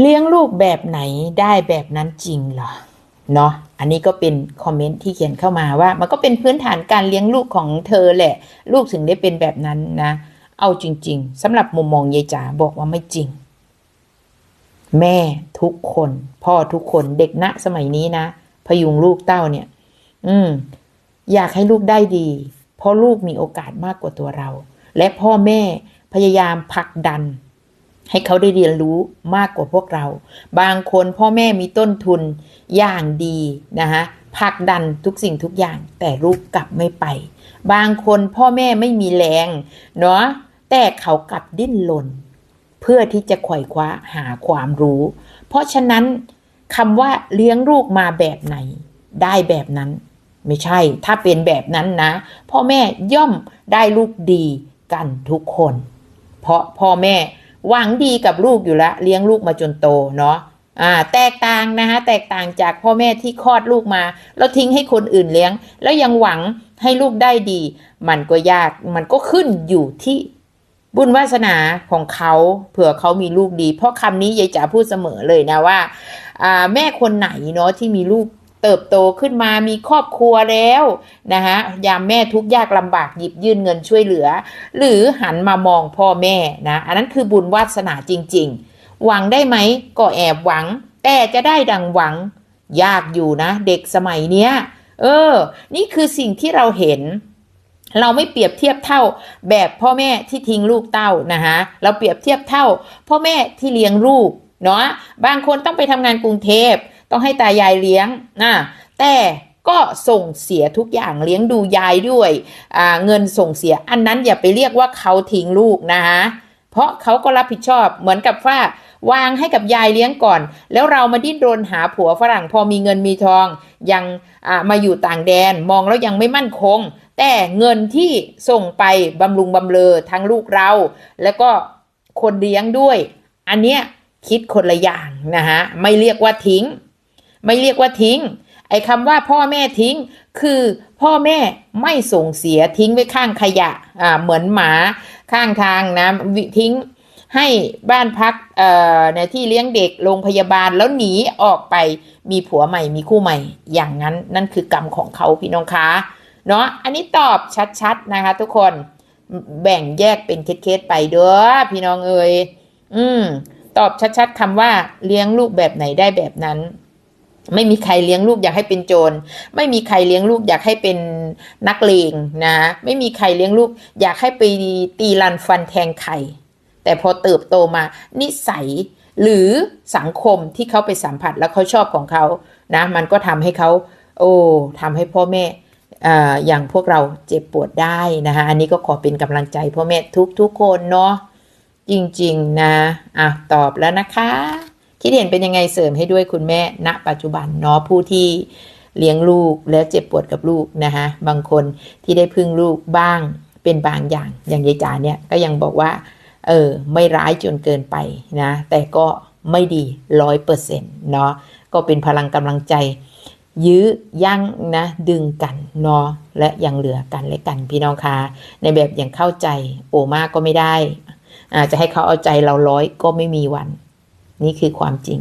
เลี้ยงลูกแบบไหนได้แบบนั้นจริงเหรอเนาะอันนี้ก็เป็นคอมเมนต์ที่เขียนเข้ามาว่า มันก็เป็นพื้นฐานการเลี้ยงลูกของเธอแหละ ลูกถึงได้เป็นแบบนั้นนะ เอาจริง ๆสำหรับมุมมองยายจ๋าบอกว่าไม่จริง แม่ทุกคน พ่อทุกคนเด็กณสมัยนี้นะพยุงลูกเต้าเนี่ย อืม อยากให้ลูกได้ดี เพราะลูกมีโอกาสมากกว่าตัวเรา และพ่อแม่พยายามผลักดัน ให้เขาได้เรียนรู้มากกว่าพวกเรา บางคนพ่อแม่มีต้นทุนอย่างดีนะคะผลักดันทุกสิ่งทุกอย่างแต่ลูกกลับไม่ไป บางคนพ่อแม่ไม่มีแรงเนาะแต่เขากลับดิ้นรนเพื่อที่จะไขว่คว้าหาความรู้ เพราะฉะนั้นคำว่าเลี้ยงลูกมาแบบไหน ได้แบบนั้น ไม่ใช่ ถ้าเป็นแบบนั้นนะ พ่อแม่ย่อมได้ลูกดีกันทุกคน เพราะพ่อแม่ หวังดีกับลูกอยู่แล้วเลี้ยงลูกมาจนโตเนาะอ่าแตกต่างนะคะแตกต่างจากพ่อแม่ที่คลอดลูกมา แล้วทิ้งให้คนอื่นเลี้ยง แล้วยังหวังให้ลูกได้ดี มันก็ยากมันก็ขึ้นอยู่ที่บุญวาสนาของเขาเผื่อเขามีลูกดี เพราะคำนี้ยายจ๋าพูดเสมอเลยนะว่าอ่าแม่คนไหนเนาะที่มีลูก เติบโตขึ้นมามีครอบครัวแล้วนะคะยามแม่ทุกข์ยากลำบากหยิบยื่นเงินช่วยเหลือ หรือหันมามองพ่อแม่นะอันนั้นคือบุญวาสนาจริง ๆ หวังได้ไหมก็แอบหวัง แต่จะได้ดังหวังยากอยู่นะ เด็กสมัยเนี้ย เออ นี่คือสิ่งที่เราเห็น เราไม่เปรียบเทียบเท่าแบบพ่อแม่ที่ทิ้งลูกเต้านะคะเราเปรียบเทียบเท่า พ่อแม่ที่เลี้ยงลูกเนาะบางคนต้องไปทำงานกรุงเทพ ต้องให้ตายายเลี้ยงนะแต่ก็ส่งเสียทุกอย่างเลี้ยงดูยายด้วยเงินส่งเสียอันนั้นอย่าไปเรียกว่าเขาทิ้งลูกนะคะเพราะเขาก็รับผิดชอบเหมือนกับว่าวางให้กับยายเลี้ยงก่อน แล้วเรามาดิ้นรนหาผัวฝรั่งพอมีเงินมีทอง ยังมาอยู่ต่างแดนมองแล้วยังไม่มั่นคง แต่เงินที่ส่งไปบำรุงบำเรอทั้งลูกเรา แล้วก็คนเลี้ยงด้วย อันเนี้ยคิดคนละอย่างนะฮะไม่เรียกว่าทิ้ง ไม่เรียกว่าทิ้ง ไอ้คำว่าพ่อแม่ทิ้ง คือพ่อแม่ไม่ส่งเสียทิ้งไว้ข้างขยะอ่าเหมือนหมาข้างทางนะทิ้งให้บ้านพักเอ่อในที่เลี้ยงเด็กโรงพยาบาลแล้วหนีออกไปมีผัวใหม่มีคู่ใหม่ อย่างนั้นนั่นคือกรรมของเขาพี่น้องคะเนาะอันนี้ตอบชัดๆนะคะ ทุกคนแบ่งแยกเป็นเคสๆไปเด้อพี่น้องเอ๋ยอืม ตอบชัดๆคำว่าเลี้ยงลูกแบบไหนได้แบบนั้น ไม่มีใครเลี้ยงลูกอยากให้เป็นโจร ไม่มีใครเลี้ยงลูกอยากให้เป็นนักเลงนะ ไม่มีใครเลี้ยงลูกอยากให้ไปตีรันฟันแทงไข่แต่พอเติบโตมานิสัยหรือสังคมที่เขาไปสัมผัสแล้วเขาชอบของเขานะ มันก็ทำให้เขาโอ้ทำให้พ่อแม่ออย่างพวกเราเจ็บปวดได้นะคะอันนี้ก็ขอเป็นกำลังใจพ่อแม่ทุกๆคนเนาะจริง ๆ นะอะตอบแล้วนะคะ คิดเห็นเป็นยังไงเสริมให้ด้วยคุณแม่ณปัจจุบันเนาะผู้ที่เลี้ยงลูกและเจ็บปวดกับลูกนะคะบางคนที่ได้พึ่งลูกบ้างเป็นบางอย่างอย่างยายจ๋าเนี่ยก็ยังบอกว่าเออไม่ร้ายจนเกินไปนะแต่ก็ไม่ดีร้อยเปอร์เซ็นต์เนาะก็เป็นพลังกำลังใจ ยื้อยั่งนะดึงกันเนาะและยังเหลือกันและกันพี่น้องคะในแบบอย่างเข้าใจโอมากก็ไม่ได้อาจจะให้เขาเอาใจเราร้อยก็ไม่มีวัน นี่คือความจริง